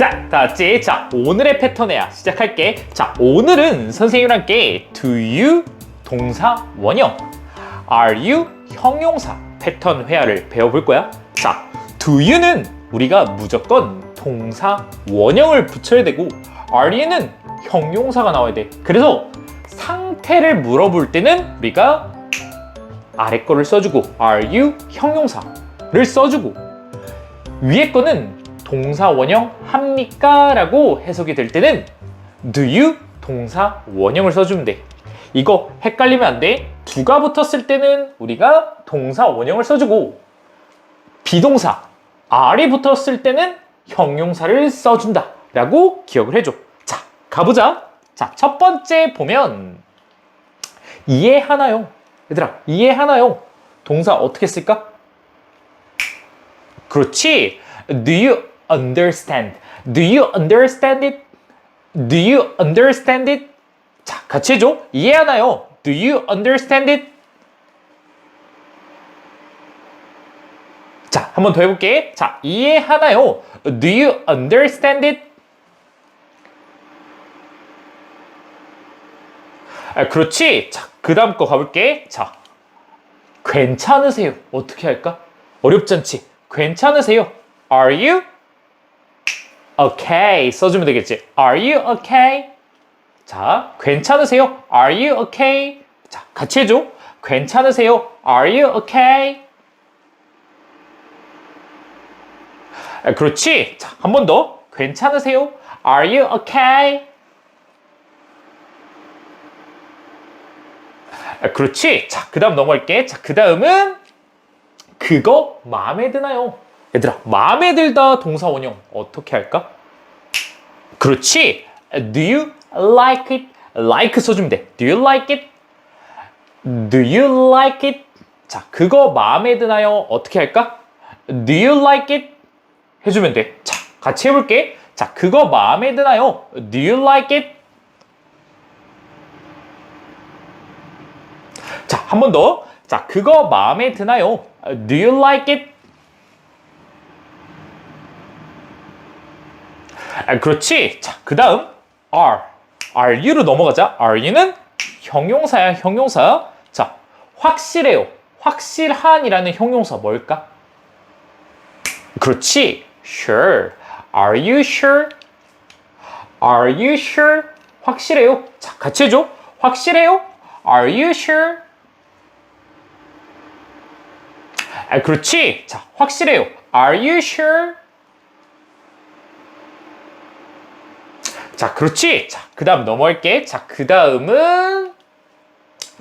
자, 다 같이 자 오늘의 패턴에야 시작할게. 자, 오늘은 선생님이랑 함께 do you 동사 원형, are you 형용사 패턴 회화를 배워볼 거야. 자, do you는 우리가 무조건 동사 원형을 붙여야 되고 are you는 형용사가 나와야 돼. 그래서 상태를 물어볼 때는 우리가 아래 거를 써주고 are you 형용사를 써주고 위에 거는 동사 원형 합니까? 라고 해석이 될 때는 do you 동사 원형을 써주면 돼. 이거 헷갈리면 안 돼. 두가 붙었을 때는 우리가 동사 원형을 써주고 비동사 R이 붙었을 때는 형용사를 써준다. 라고 기억을 해줘. 자, 가보자. 자, 첫 번째 보면 이해하나요? 얘들아, 이해하나요? 동사 어떻게 쓸까? 그렇지. Do you understand? Do you understand it? Do you understand it? 자, 같이 해줘. 이해하나요? Do you understand it? 자, 한 번 더 해볼게. 자, 이해하나요? Do you understand it? 아, 그렇지. 자, 그 다음 거 가볼게. 자, 괜찮으세요. 어떻게 할까? 어렵지 않지? 괜찮으세요. Are you okay? 써주면 되겠지. Are you okay? 자, 괜찮으세요. Are you okay? 자, 같이 해줘. 괜찮으세요. Are you okay? 아, 그렇지. 자, 한 번 더. 괜찮으세요. Are you okay? 아, 그렇지. 자, 그 다음 넘어갈게. 자, 그 다음은 그거 마음에 드나요? 얘들아, 마음에 들다 동사 원형 어떻게 할까? 그렇지. Do you like it? like 써주면 돼. Do you like it? Do you like it? 자, 그거 마음에 드나요? 어떻게 할까? Do you like it? 해주면 돼. 자, 같이 해볼게. 자, 그거 마음에 드나요? Do you like it? 자, 한 번 더. 자, 그거 마음에 드나요? Do you like it? 아, 그렇지. 자, 그 다음 are. are you로 넘어가자. are you는 형용사야, 형용사. 자, 확실해요. 확실한이라는 형용사 뭘까? 그렇지. sure. are you sure? are you sure? 확실해요. 자, 같이 해줘. 확실해요? are you sure? 아, 그렇지. 자, 확실해요. Are you sure? 자, 그렇지. 자, 그 다음 넘어갈게. 자, 그 다음은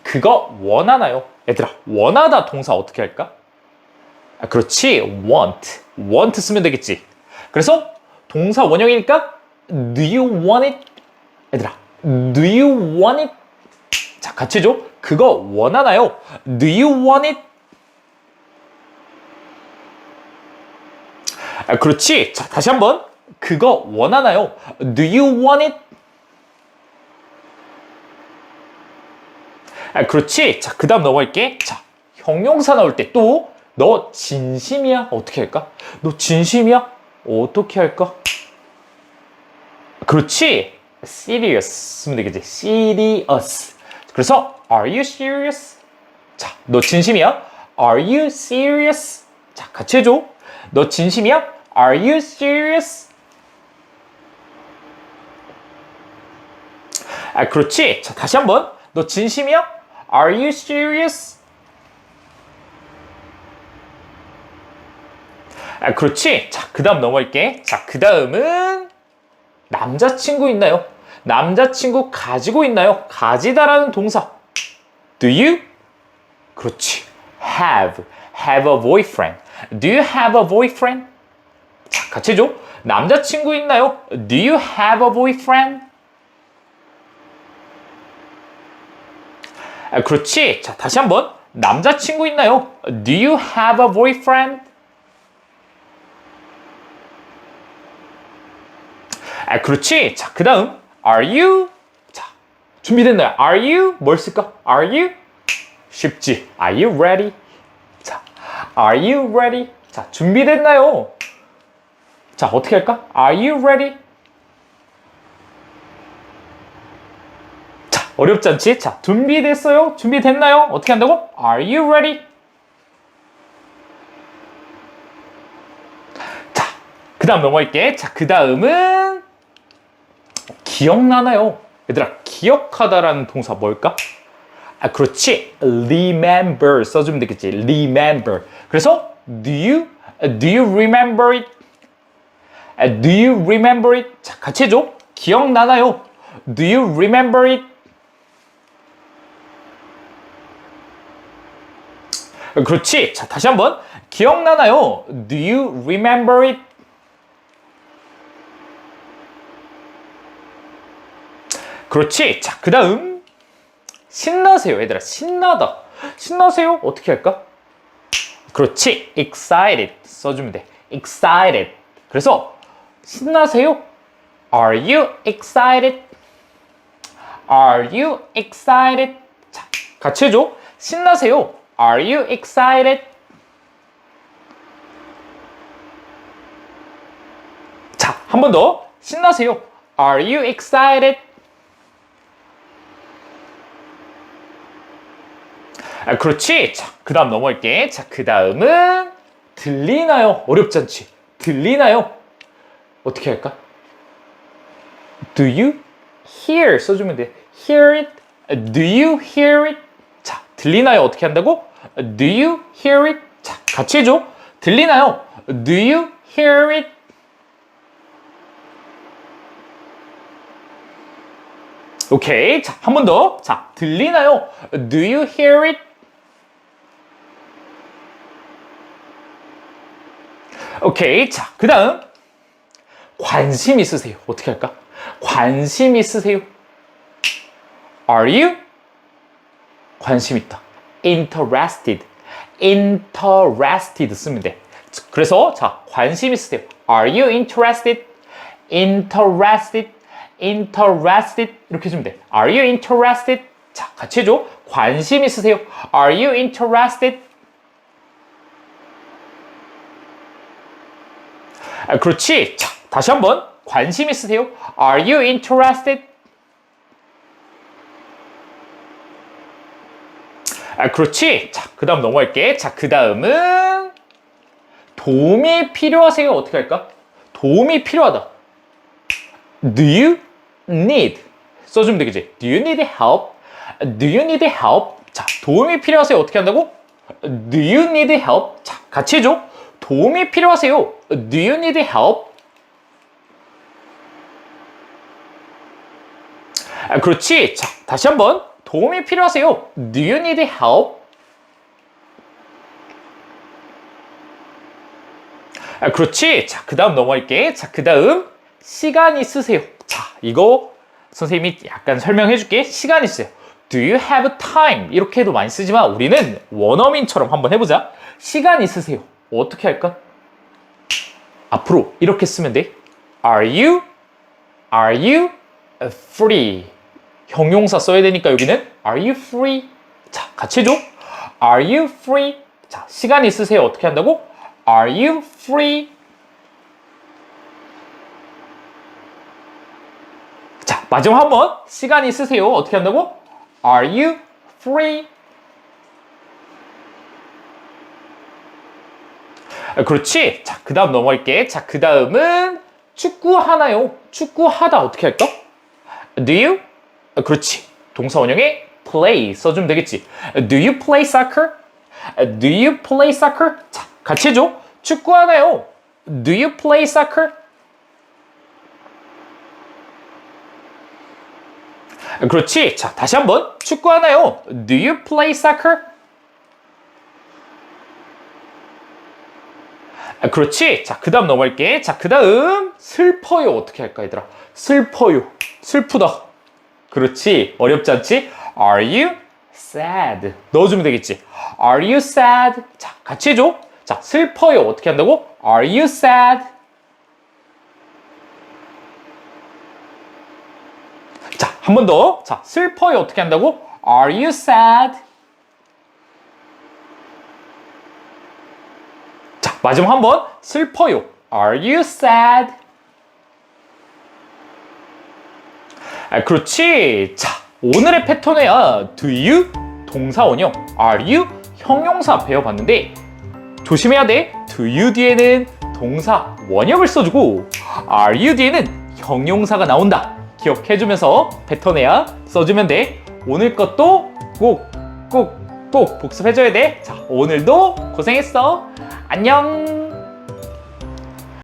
그거 원하나요? 얘들아, 원하다 동사 어떻게 할까? 아, 그렇지. want. want 쓰면 되겠지. 그래서 동사 원형이니까 do you want it? 얘들아, do you want it? 자, 같이 해줘. 그거 원하나요? Do you want it? 아, 그렇지. 자, 다시 한번. 그거 원하나요? Do you want it? 아, 그렇지. 자, 그 다음 넘어갈게. 자, 형용사 나올 때 또, 너 진심이야? 어떻게 할까? 너 진심이야? 어떻게 할까? 그렇지. serious 쓰면 되겠지. serious. 그래서, are you serious? 자, 너 진심이야? Are you serious? 자, 같이 해줘. 너 진심이야? Are you serious? 아, 그렇지. 자, 다시 한번. 너 진심이야? Are you serious? 아, 그렇지. 자, 그 다음 넘어갈게. 자, 그 다음은 남자친구 있나요? 남자친구 가지고 있나요? 가지다라는 동사. Do you? 그렇지. Have. Have a boyfriend. Do you have a boyfriend? 자, 같이 해줘. 남자친구 있나요? Do you have a boyfriend? 아, 그렇지. 자, 다시 한번. 남자친구 있나요? Do you have a boyfriend? 아, 그렇지. 자, 그 다음. Are you? 자, 준비됐나요? Are you? 뭘 쓸까? Are you? 쉽지. Are you ready? 자, Are you ready? 자, 준비됐나요? 자, 어떻게 할까? Are you ready? 자, 어렵지 않지? 자, 준비됐어요? 준비됐나요? 어떻게 한다고? Are you ready? 자, 그 다음 넘어갈게. 자, 그 다음은 기억나나요? 얘들아, 기억하다라는 동사 뭘까? 아, 그렇지. remember 써주면 되겠지. remember. 그래서 do you do you remember it? 아, do you remember it? 자, 같이 해줘. 기억나나요? Do you remember it? 아, 그렇지. 자, 다시 한번. 기억나나요? Do you remember it? 그렇지. 자, 그 다음. 신나세요, 얘들아. 신나다. 신나세요? 어떻게 할까? 그렇지. excited 써주면 돼. excited. 그래서 신나세요? Are you excited? Are you excited? 자, 같이 해줘. 신나세요? Are you excited? 자, 한 번 더. 신나세요? Are you excited? 아, 그렇지. 자, 그 다음 넘어갈게. 자, 그 다음은 들리나요? 어렵지 않지? 들리나요? 어떻게 할까? Do you hear? 써주면 돼. Hear it? Do you hear it? 자, 들리나요? 어떻게 한다고? Do you hear it? 자, 같이 해줘. 들리나요? Do you hear it? 오케이. 자, 한 번 더. 자, 들리나요? Do you hear it? 오케이. 자, 그 다음. 관심 있으세요. 어떻게 할까? 관심 있으세요. Are you? 관심 있다. Interested. Interested 쓰면 돼. 그래서 자, 관심 있으세요. Are you interested? Interested. Interested. 이렇게 해주면 돼. Are you interested? 자, 같이 해줘. 관심 있으세요. Are you interested? 아, 그렇지. 자, 다시 한번 관심 있으세요? Are you interested? 아, 그렇지. 자, 그 다음 넘어갈게. 자, 그 다음은 도움이 필요하세요? 어떻게 할까? 도움이 필요하다. Do you need? 써주면 되겠지. Do you need help? Do you need help? 자, 도움이 필요하세요? 어떻게 한다고? Do you need help? 자, 같이 해줘. 도움이 필요하세요? Do you need help? 아, 그렇지. 자, 다시 한번. 도움이 필요하세요? Do you need help? 아, 그렇지. 자, 그 다음 넘어갈게. 자, 그 다음. 시간 있으세요? 자, 이거 선생님이 약간 설명해 줄게. 시간 있어요. Do you have time? 이렇게 해도 많이 쓰지만 우리는 원어민처럼 한번 해보자. 시간 있으세요? 어떻게 할까? 앞으로 이렇게 쓰면 돼. Are you? Are you free? 형용사 써야 되니까 여기는 Are you free? 자, 같이 해줘. Are you free? 자, 시간 있으세요? 어떻게 한다고? Are you free? 자, 마지막 한 번. 시간 있으세요? 어떻게 한다고? Are you free? 아, 그렇지. 자, 그 다음 넘어갈게. 자, 그 다음은 축구 하나요? 축구 하다 어떻게 할까? Do you? 아, 그렇지. 동사 원형에 play 써주면 되겠지. Do you play soccer? Do you play soccer? 자, 같이 해줘. 축구 하나요? Do you play soccer? 아, 그렇지. 자, 다시 한번. 축구 하나요? Do you play soccer? 아, 그렇지. 자, 그 다음 넘어갈게. 자, 그 다음. 슬퍼요. 어떻게 할까, 얘들아? 슬퍼요. 슬프다. 그렇지. 어렵지 않지? Are you sad? 넣어주면 되겠지. Are you sad? 자, 같이 해줘. 자, 슬퍼요. 어떻게 한다고? Are you sad? 자, 한 번 더. 자, 슬퍼요. 어떻게 한다고? Are you sad? 자, 마지막 한 번. 슬퍼요. Are you sad? 아, 그렇지. 자, 오늘의 패턴에야 do you 동사 원형, are you 형용사 배워봤는데 조심해야 돼. do you 뒤에는 동사 원형을 써주고 are you 뒤에는 형용사가 나온다. 기억해주면서 패턴에야 써주면 돼. 오늘 것도 꼭, 꼭, 꼭 복습해줘야 돼. 자, 오늘도 고생했어. 안녕.